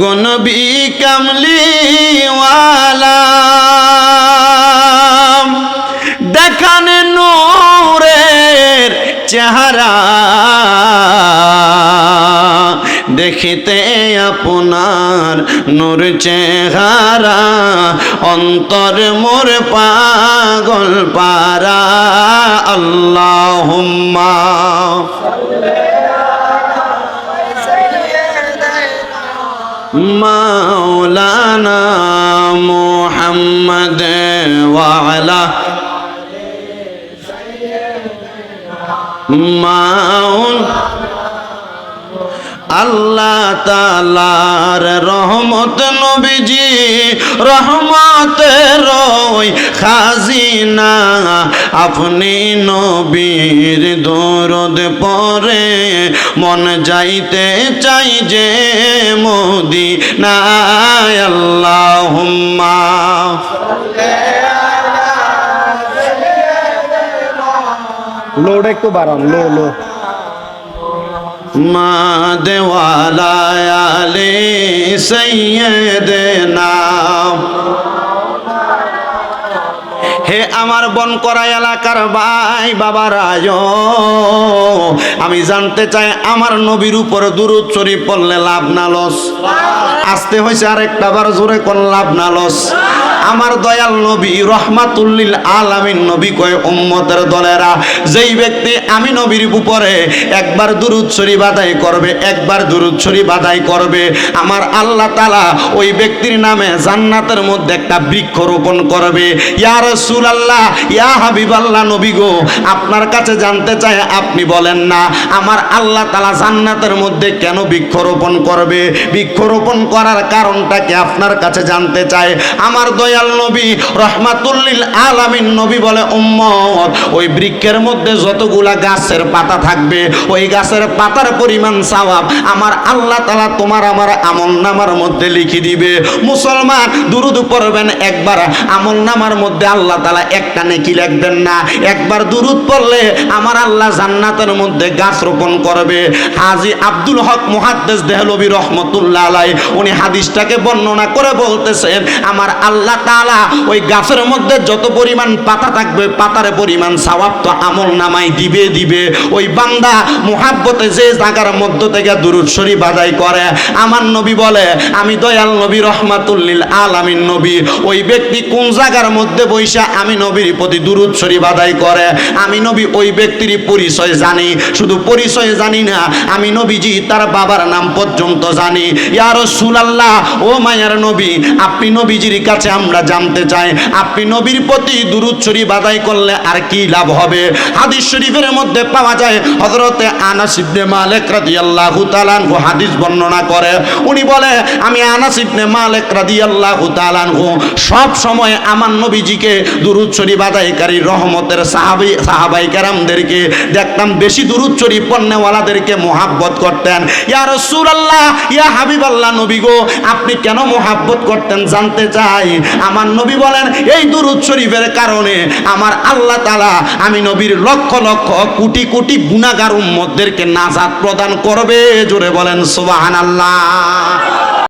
নবী কামলিওয়ালা। দেখানে নূরের চেহারা। দেখিতে আপনার নূর চেহারা। অন্তর মোর পাগল পারা আল্লাহুম্মা। মাওলানা মুহাম্মদ ওয়ালা মাউল আল্লাহ তালার রহমত নবীজি রহমতের খাজিনা আপনি নবীর দরদ পরে মন যাইতে চাই যে মোদি নাই আল্লাহ লোড একটু বাড়ান লো লো। মা দেওয়ালা আলে সৈয়দনা হে আমার বন করা এলাকার ভাই বাবার রায় আমি জানতে চাই আমার নবীর উপর দুরুদ শরীফ পড়লে লাভ না লস? আসতে হয়েছে আরেকটা বার জোরে কোন লাভ না লস? আমার দয়াল নবী রহমাতুল্লিল আলামিন নবী কয়, উম্মতের দলেরা, যেই ব্যক্তি আমি নবীর উপরে একবার দুরুদ শরীফ আদায় করবে, একবার দুরুদ শরীফ আদায় করবে, আমার আল্লাহ তালা ওই ব্যক্তির নামে জান্নাতের মধ্যে একটা বৃক্ষ রোপণ করবে। ইয়া রসুল আল্লাহ ইয়া হাবিব আল্লাহ নবী গো, আপনার কাছে জানতে চাই, আপনি বলেন না, আমার আল্লাহ তালা জান্নাতের মধ্যে কেন বৃক্ষরোপণ করবে? বৃক্ষরোপণ করার কারণটা কি আপনার কাছে জানতে চায় আমার দয়াল নবী, রহমাতুল্লিল আলামিন নবী বলে উম্মত। ওই বৃক্ষের মধ্যে যতগুলা গাছের পাতা থাকবে, ওই গাছের পাতার পরিমাণ সওয়াব আমার আল্লাহ তালা তোমার আমার আমল নামার মধ্যে লিখে দিবে। মুসলমান, দুরুদ পড়বেন একবার, আমল নামার মধ্যে আল্লাহ তালা একটা নেকি লিখবেন না। একবার দুরুদ পড়লে আমার আল্লাহ জান্নাতের মধ্যে গাছ রোপণ করবে। হাজি আব্দুল হক মুহাদ্দেস দেহলবি রহমতুল্লাহ আলাই উনি হাদিসটাকে বর্ণনা করে বলতেছেন, আমার আল্লাহ তাআলা, ওই গাছের মধ্যে যত পরিমাণ পাতা থাকবে, পাতার পরিমাণ সওয়াব তো আমল নামাই দিবে দিবে। ওই বান্দা মুহাব্বতে যে জায়গার মধ্য থেকে দুরুদ শরীফ করে। আমার নবী বলে, আমি দয়াল নবী রহমাতুল্লিল আল আলামিন নবী। ওই ব্যক্তি কোন জায়গার মধ্যে বৈশা আমি নবীর প্রতি দুরুদ শরীফ করে। আমি নবী ওই ব্যক্তির পরিচয় জানি। শুধু পরিচয় জানি না, আমি নবীজি তার বাবার নাম পর্যন্ত জানি। ইয়া রাসূলুল্লাহ, ও মায়ার নবী, আপনি নবীজির কাছে আমরা জানতে চাই, আপনি নবীর প্রতি দুরুদ শরীফ আদায় করলে আর কি লাভ হবে? হাদিস শরীফের মধ্যে পাওয়া যায়, হযরতে আনাস ইবনে মালিক রাদিয়াল্লাহু তাআলা হাদিস বর্ণনা করে। উনি বলে, আমি আনাস ইবনে মালিক রাদিয়াল্লাহু তাআলা সব সময় আমার নবীজিকে দুরুদ শরীফ আদায়কারী রহমতের সাহাবী, সাহাবাই কেরামদেরকে দেখতাম, বেশি দুরুদ শরীফ পণ্যওয়ালাদেরকে মোহাব্বত করতেন। ইয়া রাসূলুল্লাহ, ইয়া হাবিবাল্লাহ নবী গো, আপনি কেন মোহাব্বত করতেন জানতে চাই? আমার নবী বলেন, এই দুরুদ শরীফের কারণে আমার আল্লাহ তালা আমি নবীর লক্ষ লক্ষ কোটি কোটি গুণাগার উম্মতদেরকে নাজাত প্রদান করবে। জোরে বলেন, সুবহানাল্লাহ।